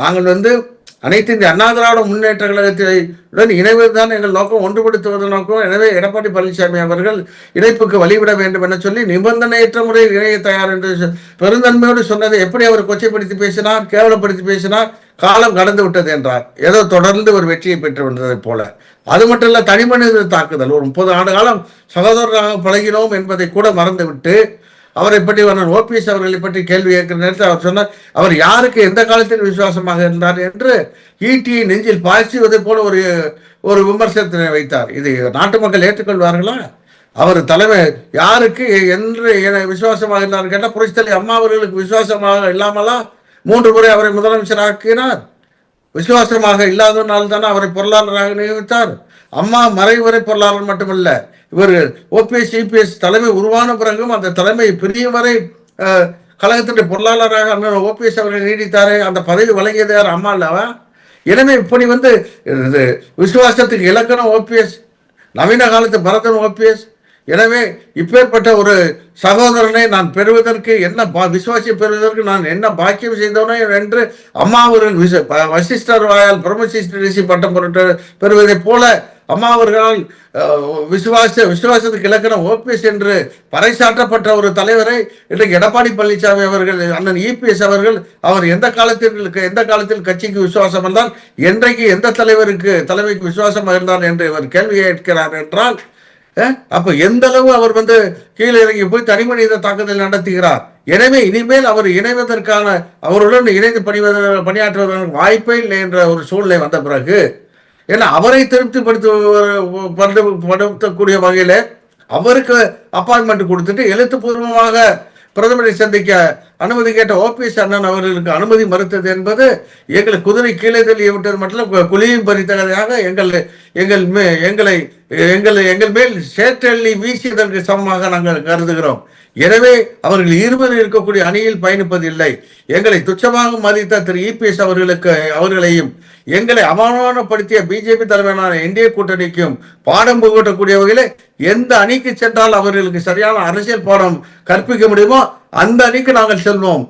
நாங்கள் வந்து அனைத்து இந்த அண்ணா திராவிட முன்னேற்ற கழகத்துடன் இணைவதுதான் எங்கள் நோக்கம் ஒன்றுபடுத்துவதன் நோக்கம். எனவே எடப்பாடி பழனிசாமி அவர்கள் இணைப்புக்கு வழிவிட வேண்டும் என சொல்லி நிபந்தனையற்ற முறையில் இணைய தயார் என்று பெருந்தன்மையோடு சொன்னதை எப்படி அவர் கொச்சைப்படுத்தி பேசினார் கேவலப்படுத்தி பேசினார்? காலம் கடந்து விட்டது என்றார். ஏதோ தொடர்ந்து ஒரு வெற்றியை பெற்று வந்ததைப் போல. அது மட்டும் இல்ல தனி மனித தாக்குதல். ஒரு முப்பது ஆண்டு காலம் சகோதரராக பழகினோம் என்பதை கூட மறந்துவிட்டு அவரை பற்றி அவர் ஓபிஎஸ் அவர்களை பற்றி கேள்வி கேட்கிற நேரத்தில் அவர் சொன்னார் அவர் யாருக்கு எந்த காலத்தில் விசுவாசமாக இருந்தார்? என்று ஈட்டியை நெஞ்சில் பாய்ச்சுவதை போல ஒரு ஒரு விமர்சனத்தினை வைத்தார். இது நாட்டு மக்கள் ஏற்றுக்கொள்வார்களா? அவர் தலைமை யாருக்கு என்று என விசுவாசமாக இருந்தார் கேட்டால் புரட்சித்தலை அம்மா அவர்களுக்கு விசுவாசமாக இல்லாமலா? மூன்று முறை அவரை முதலமைச்சராக்கினார். விசுவாசமாக இல்லாதனால் தானே அவரை பொருளாளராக நியமித்தார். அம்மா மறைவரை பொருளாளர் மட்டுமல்ல இவர் ஓபிஎஸ் சிபிஎஸ் தலைமை உருவான பிறகும் அந்த தலைமை பெரிய வரை கழகத்தினுடைய பொருளாளராக அண்ணன் ஓபிஎஸ் அவர்கள் நீடித்தாரே அந்த பதவி வழங்கியது யார்? அம்மா இல்லவா எனவே இப்படி வந்து இது விசுவாசத்துக்கு இலக்கணம் ஓபிஎஸ் நவீன காலத்து பரதன் ஓபிஎஸ் எனவே இப்பேற்பட்ட ஒரு சகோதரனை நான் பெறுவதற்கு என்ன பா விசுவாசி பெறுவதற்கு நான் என்ன பாக்கியம் செய்தவனோ என்று அம்மாவர்கள் விச வசிஷ்டர் வாயால் பிரம்மசிஷ்டரிசி பட்டம் பொருட்டு பெறுவதைப் போல அம்மா அவர்களால் விசுவாச விசுவாசத்துக்கு இலக்கண ஓபிஎஸ் என்று பறைசாற்றப்பட்ட ஒரு தலைவரை இன்றைக்கு எடப்பாடி பழனிசாமி அவர்கள் அண்ணன் இபிஎஸ் அவர்கள் அவர் எந்த காலத்தில் எந்த காலத்தில் கட்சிக்கு விசுவாசம் இருந்தால் என்றைக்கு எந்த தலைவருக்கு தலைமைக்கு விசுவாசம் இருந்தார் என்று இவர் கேள்வி கேட்கிறார் என்றால் அப்ப எந்த அளவு அவர் வந்து கீழே இறங்கி போய் தனி மனித தாக்குதல் நடத்துகிறார்? எனவே இனிமேல் அவர் இணைவதற்கான அவருடன் இணைந்து பணிவதற்கு பணியாற்றுவதற்கு வாய்ப்பே இல்லை என்ற ஒரு சூழ்நிலை வந்த பிறகு ஏன்னா அவரை திருப்திப்படுத்தக்கூடிய வகையில அவருக்கு அப்பாயின்மெண்ட் கொடுத்துட்டு எழுத்துப்பூர்வமாக பிரதமரை சந்திக்க அனுமதி கேட்ட ஓபிஎஸ் அண்ணன் அவர்களுக்கு அனுமதி மறுத்தது என்பது எங்களை குதிரை கீழே தள்ளிய விட்டது மட்டும் கு- குழியும் பறித்ததாக எங்கள் எங்கள் மே எங்களை எங்கள் எங்கள் மேல் சேற்றள்ளி வீசியதற்கு சமமாக நாங்கள் கருதுகிறோம். எனவே அவர்கள் இருவர் இருக்கக்கூடிய அணியில் பயணிப்பதில்லை. எங்களை துச்சமாக மதித்த திரு இபிஎஸ் அவர்களுக்கு அவர்களையும் எங்களை அவமானப்படுத்திய பிஜேபி தலைமையிலான இந்திய கூட்டணிக்கும் பாடம் புகட்டக்கூடிய வகையில் எந்த அணிக்கு சென்றால் அவர்களுக்கு சரியான அரசியல் பாடம் கற்பிக்க முடியுமோ அந்த அணிக்கு நாங்கள் செல்வோம்.